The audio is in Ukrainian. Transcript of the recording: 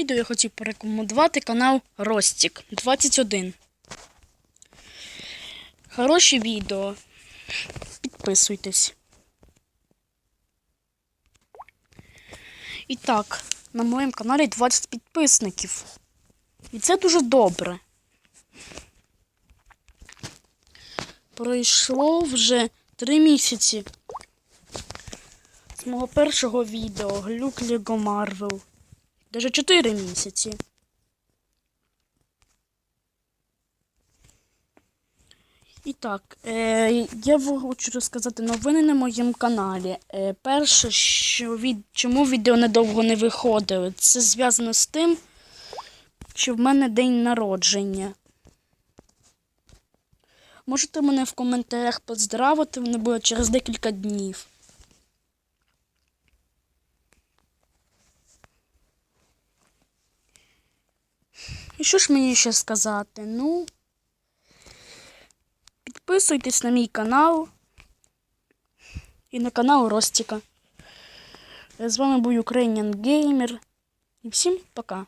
відео я хотів порекомендувати канал Ростік 21. Хороші відео. Підписуйтесь. І так, на моєму каналі 20 підписників. І це дуже добре. Пройшло вже 3 місяці з мого першого відео Глюк Лего Марвел. Даже 4 місяці. І так, е, я вам хочу розказати новини на моєму каналі. Е, перше, що від, чому відео недовго не виходили, це зв'язано з тим, що в мене день народження. Можете мене в коментарях поздравити, воно буде через декілька днів. І що ж мені ще сказати? Ну, підписуйтесь на мій канал і на канал Ростіка. З вами був Ukrainian Gamer. І всім пока.